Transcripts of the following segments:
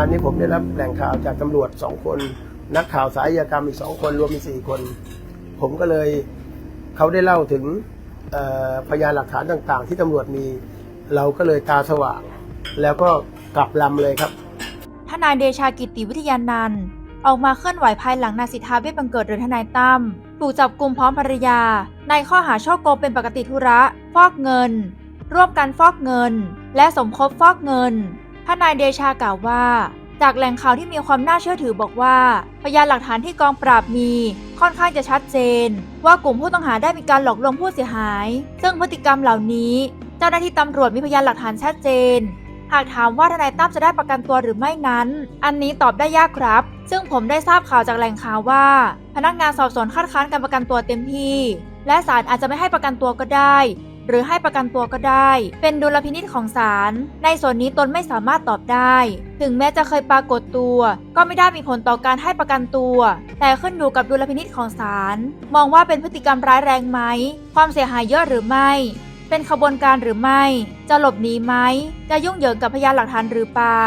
านนี้ผมได้รับแหล่งข่าวจากตำรวจสองคน นักข่าวสายอากรรมอีกสองคนรวมเป็นสี่คน ผมก็เลยเขาได้เล่าถึงพยานหลักฐานต่างๆ ที่ตำรวจมี เราก็เลยตาสว่าง แล้วก็กลับลำเลยครับทนายเดชากิติวิทยานันท์ออกมาเคลื่อนไหวภายหลังนายสิทธาเบี้ยบังเกิดหรือทนายตั้มถูกจับกลุ่มพร้อมภรรยา ในข้อหาช่อโกงเป็นปกติธุระ ฟอกเงิน ร่วมกันฟอกเงิน และสมคบฟอกเงินทนายเดชากล่าวว่า จากแหล่งข่าวที่มีความน่าเชื่อถือบอกว่า พยานหลักฐานที่กองปราบมีค่อนข้างจะชัดเจน ว่ากลุ่มผู้ต้องหาได้มีการหลอกลวงผู้เสียหาย ซึ่งพฤติกรรมเหล่านี้ เจ้าหน้าที่ตำรวจมีพยานหลักฐานชัดเจน หากถามว่าทนายตั้มจะได้ประกันตัวหรือไม่นั้น อันนี้ตอบได้ยากครับ ซึ่งผมได้ทราบข่าวจากแหล่งข่าวว่า พนักงานสอบสวนคัดค้านการประกันตัวเต็มที่ และศาลอาจจะไม่ให้ประกันตัวก็ได้ หรือให้ประกันตัวก็ได้ เป็นดุลพินิจของศาลในส่วนนี้ตนไม่สามารถตอบได้ ถึงแม้จะเคยปรากฏตัว ก็ไม่ได้มีผลต่อการให้ประกันตัว แต่ขึ้นอยู่กับดุลพินิจของศาลมองว่าเป็นพฤติกรรมร้ายแรงไหม ความเสียหายเยอะหรือไม่ เป็นขบวนการหรือไม่ จะหลบหนีไหม จะยุ่งเหยิงกับพยานหลักฐานหรือเปล่า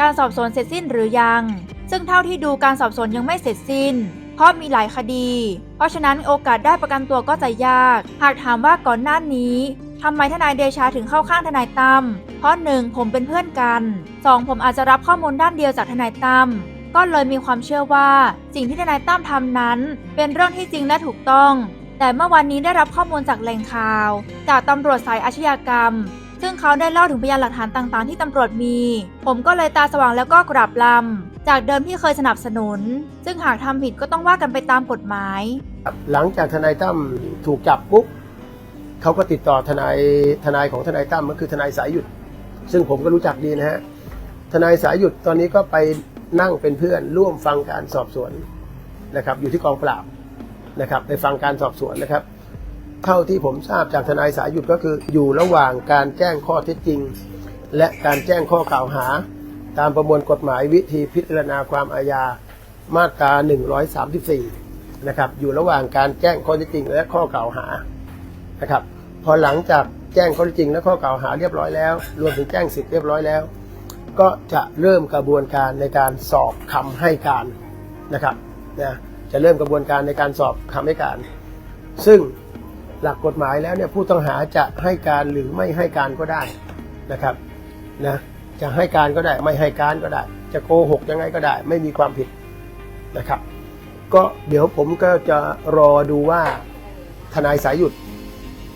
การสอบสวนเสร็จสิ้นหรือยัง ซึ่งเท่าที่ดูการสอบสวนยังไม่เสร็จสิ้น เพราะมีหลายคดี เพราะฉะนั้นโอกาสได้ประกันตัวก็จะยาก หากถามว่าก่อนหน้านี้ทำไมทนายเดชาถึงเข้าข้างทนายตั้มเพราะหนึ่งผมเป็นเพื่อนกัน 2. ผมอาจจะรับข้อมูลด้านเดียวจากทนายตั้มก็เลยมีความเชื่อว่าสิ่งที่ทนายตั้มทำนั้น เป็นเรื่องที่จริงและถูกต้อง แต่เมื่อวันนี้ได้รับข้อมูลจากแหล่งข่าว จากตำรวจสายอาชญากรรม ซึ่งเขาได้เล่าถึงพยานหลักฐานต่างๆ ที่ตำรวจมี ผมก็เลยตาสว่างแล้วก็กราบลำ จากเดิมที่เคยสนับสนุน ซึ่งหากทำผิดก็ต้องว่ากันไปตามกฎหมายหลังจากทนายตั้มถูกจับปุ๊บเขาก็ติดต่อทนายทนายของทนายตั้มก็คือทนายสายหยุด ซึ่งผมก็รู้จักดีนะฮะทนายสายหยุดตอนนี้ก็ไปนั่งเป็นเพื่อนร่วมฟังการสอบสวนนะครับ อยู่ที่กองปราบนะครับ ไปฟังการสอบสวนนะครับ เท่าที่ผมทราบจากทนายสายหยุดก็คือ อยู่ระหว่างการแจ้งข้อเท็จจริง และการแจ้งข้อกล่าวหา ตามประมวลกฎหมายวิธีพิจารณาความอาญามาตรา 134 นะครับ อยู่ระหว่างการแจ้งข้อเท็จจริง และข้อกล่าวหานะครับ พอหลังจากแจ้งข้อเท็จจริง และข้อกล่าวหาเรียบร้อยแล้ว รวมถึงแจ้งสิทธิ์เรียบร้อยแล้ว ก็จะเริ่มกระบวนการในการสอบคำให้การนะครับนะจะเริ่มกระบวนการในการสอบคำให้การ ซึ่ง หลักกฎหมายแล้วเนี่ยผู้ต้องหาจะให้การหรือไม่ให้การก็ได้นะครับนะจะให้การก็ได้ไม่ให้การก็ได้ จะโกหกยังไงก็ได้ ไม่มีความผิดนะครับ ก็เดี๋ยวผมก็จะรอดูว่าทนายสายหยุด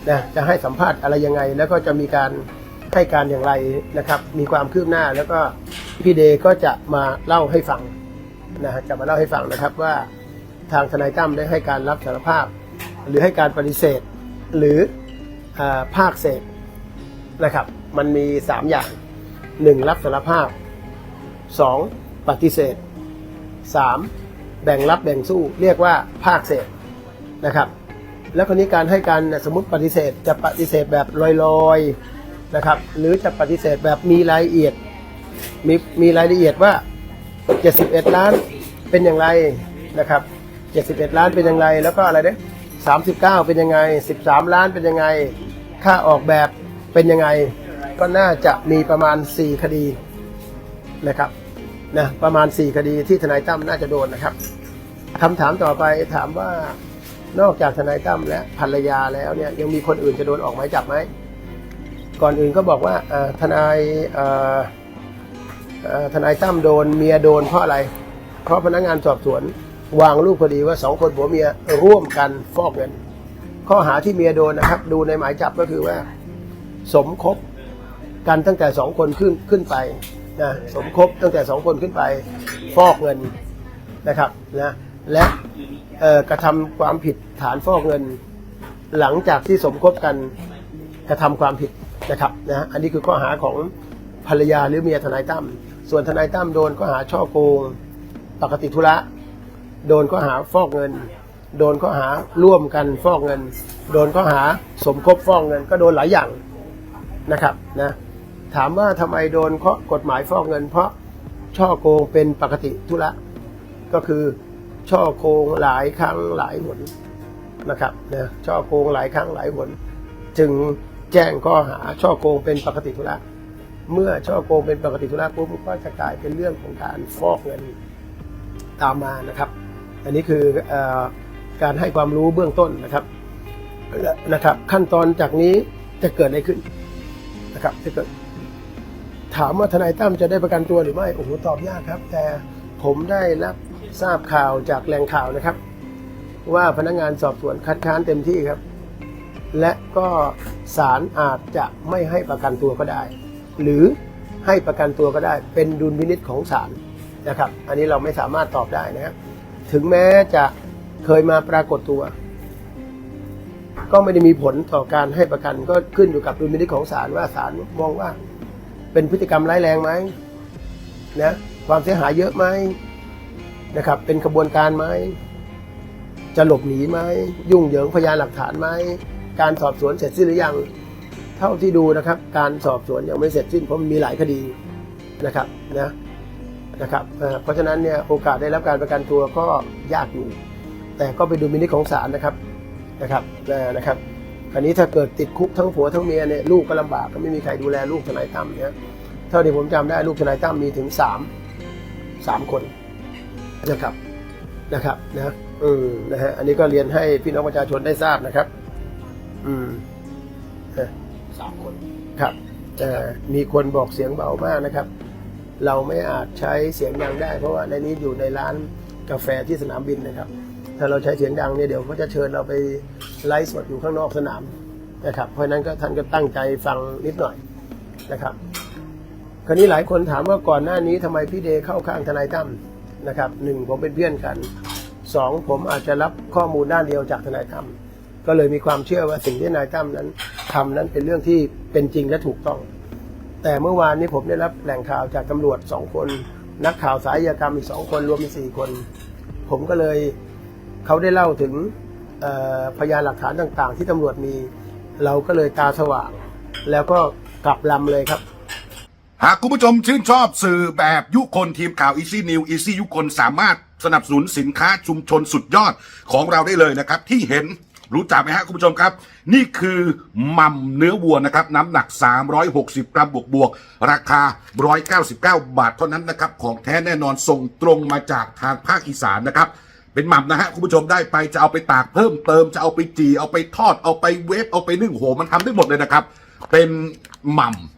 นะจะให้สัมภาษณ์อะไรยังไง แล้วก็จะมีการให้การอย่างไรนะครับ มีความคืบหน้าแล้วก็พี่เดก็จะมาเล่าให้ฟังนะฮะจะมาเล่าให้ฟังนะครับว่าทางทนายตั้มได้ให้การรับสารภาพ หรือให้การปฏิเสธ หรือภาคเศษนะครับ มันมี 3 อย่าง 1. รับสารภาพ 2. ปฏิเสธ 3. แบ่งรับแบ่งสู้เรียกว่าภาคเศษนะครับ แล้วคนนี้การให้การสมมติปฏิเสธจะปฏิเสธแบบลอยๆนะครับ หรือจะปฏิเสธแบบมีรายละเอียดมีมีรายละเอียดว่า 71 ล้านเป็นอย่างไรนะครับ 71 ล้านเป็นอยังไงแล้วก็อะไรเนี่ย 39 เป็นยังไง 13 ล้านเป็นยังไง ค่าออกแบบเป็นยังไง ก็น่าจะมีประมาณ 4 คดีนะครับนะประมาณ 4 คดีที่ทนายตั้มน่าจะโดนนะครับคำถามต่อไปถามว่านอกจากทนายตั้มและภรรยาแล้วเนี่ยยังมีคนอื่นจะโดนออกหมายจับไหมก่อนอื่นก็บอกว่าทนายทนายตั้มโดนเมียโดนเพราะอะไร เพราะพนักงานสอบสวน วางลูกคดีว่าสองคนผัวเมียร่วมกันฟอกเงิน ข้อหาที่เมียโดนนะครับ ดูในหมายจับก็คือว่า สมคบกันตั้งแต่สองคนขึ้นขึ้นไปนะสมคบตั้งแต่สองคนขึ้นไป ฟอกเงินนะครับนะและกระทำความผิดฐานฟอกเงิน หลังจากที่สมคบกันกระทำความผิดนะครับนะอันนี้คือข้อหาของภรรยาหรือเมียทนายตั้มส่วนทนายตั้มโดนข้อหาช่อโกง ปกติธุระ โดนข้อหาฟอกเงิน โดนข้อหาร่วมกันฟอกเงิน โดนข้อหาสมคบฟอกเงิน ก็โดนหลายอย่างนะครับนะถามว่าทำไมโดนข้อกฎหมายฟอกเงิน เพราะช่อโกงเป็นปกติธุระก็คือช่อโกงหลายครั้งหลายหนนะครับนะช่อโกงหลายครั้งหลายหนจึงแจ้งข้อหาช่อโกงเป็นปกติธุระเมื่อช่อโกงเป็นปกติธุระปุ๊บก็จะกลายเป็นเรื่องของการฟอกเงินตามมานะครับ อันนี้คืออการให้ความรู้เบื้องต้นนะครับนะครับ ขั้นตอนจากนี้จะเกิดอะไรขึ้นนะครับจะเกิดถามว่าทนายตั้มจะได้ประกันตัวหรือไม่โอ้โหตอบยากครับ แต่ผมได้รับทราบข่าวจากแหล่งข่าวนะครับ ว่าพนักงานสอบสวนคัดค้านเต็มที่ครับ และก็ศาลอาจจะไม่ให้ประกันตัวก็ได้ หรือให้ประกันตัวก็ได้ เป็นดุลพินิษของศาลนะครับ อันนี้เราไม่สามารถตอบได้นะครับ ถึงแม้จะเคยมาปรากฏตัว ก็ไม่ได้มีผลต่อการให้ประกันก็ขึ้นอยู่กับดุลพินิจของศาลว่าศาลมองว่า เป็นพฤติกรรมร้ายแรงไหมนะความเสียหายเยอะไหมนะครับ เป็นขบวนการไหมจะหลบหนีไหมยุ่งเหยิงพยานหลักฐานไหมการสอบสวนเสร็จสิ้นหรือยังเท่าที่ดูนะครับ การสอบสวนยังไม่เสร็จสิ้นเพราะมันมีหลายคดีนะครับนะ นะครับเพราะฉะนั้นเนี่ยโอกาสได้รับการประกันตัวก็ยากอยู่ แต่ก็ไปดูมินิของศาลนะครับนะครับนะครับคราวนี้ถ้าเกิดติดคุกทั้งผัวทั้งเมียเนี่ยลูกก็ลำบากก็ไม่มีใครดูแลลูกทนายตั้มเนี่ยเท่าที่ผมจำได้ลูกทนายตั้มมีถึงสามสามคนนะครับนะครับนะอืมนะฮะอันนี้ก็เรียนให้พี่น้องประชาชนได้ทราบนะครับ อืมสามคนครับแต่มีคนบอกเสียงเบามากนะครับ เราไม่อาจใช้เสียงดังได้ เพราะว่าในนี้อยู่ในร้านกาแฟที่สนามบินนะครับ ถ้าเราใช้เสียงดังเนี่ยเดี๋ยวเขาจะเชิญเราไปไลฟ์สดอยู่ข้างนอกสนามนะครับ เพราะนั้นก็ท่านก็ตั้งใจฟังนิดหน่อยนะครับ คราวนี้หลายคนถามว่าก่อนหน้านี้ทำไมพี่เดเข้าข้างทนายตั้มนะครับหนึ่งผมเป็นเพื่อนกันสองผมอาจจะรับข้อมูลด้านเดียวจากทนายตั้มก็เลยมีความเชื่อว่าสิ่งที่ทนายตั้มนั้นทำนั้นเป็นเรื่องที่เป็นจริงและถูกต้อง แต่เมื่อวานนี้ผมได้รับแหล่งข่าวจากตำรวจสองคน นักข่าวสายอากรรมอีกสองคนรวมเป็นสี่คน ผมก็เลยเขาได้เล่าถึงพยานหลักฐานต่าง ๆ ที่ตำรวจมี เราก็เลยตาสว่าง แล้วก็กลับลำเลยครับ หากคุณผู้ชมชื่นชอบสื่อแบบยุคนทีมข่าว Easy New Easy ยุคนสามารถสนับสนุนสินค้าชุมชนสุดยอดของเราได้เลยนะครับ ที่เห็น รู้จักไหมฮะคุณผู้ชมครับ นี่คือมัมเนื้อวัวนะครับ น้ำหนัก 360 กรัมบวกบวกราคา 199 บาทเท่านั้นนะครับ ของแท้แน่นอนส่งตรงมาจากทางภาคอีสานนะครับ เป็นหม่ำนะฮะคุณผู้ชมได้ไปจะเอาไปตากเพิ่มเติมจะเอาไปจีเอาไปทอดเอาไปเวฟเอาไปนึ่งโหมันทำได้หมดเลยนะครับ เป็นหม่ำ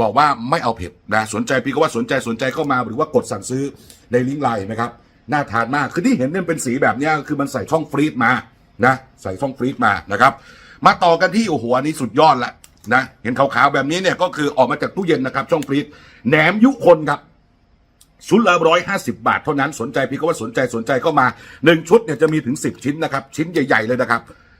บอกว่าไม่เอาเผ็ดนะสนใจพี่ก็ว่าสนใจสนใจเข้ามาหรือว่ากดสั่งซื้อในลิงก์ไลน์นะครับน่าทานมากคือที่เห็นเนี่ยเป็นสีแบบนี้คือมันใส่ช่องฟรีซมานะใส่ช่องฟรีซมานะครับ มาต่อกันที่โอ้โหอันนี้สุดยอดละนะเห็นขาวๆแบบนี้เนี่ยก็คือออกมาจากตู้เย็นนะครับ ช่องฟรีซแหนมยุคนครับชุดละร้อยห้าสิบาทเท่านั้นสนใจพี่ก็ว่าสนใจสนใจเข้ามาหนึ่งชุดเนี่ยจะมีถึงสิบชิ้นนะครับ ชิ้นใหญ่ ๆเลยนะครับ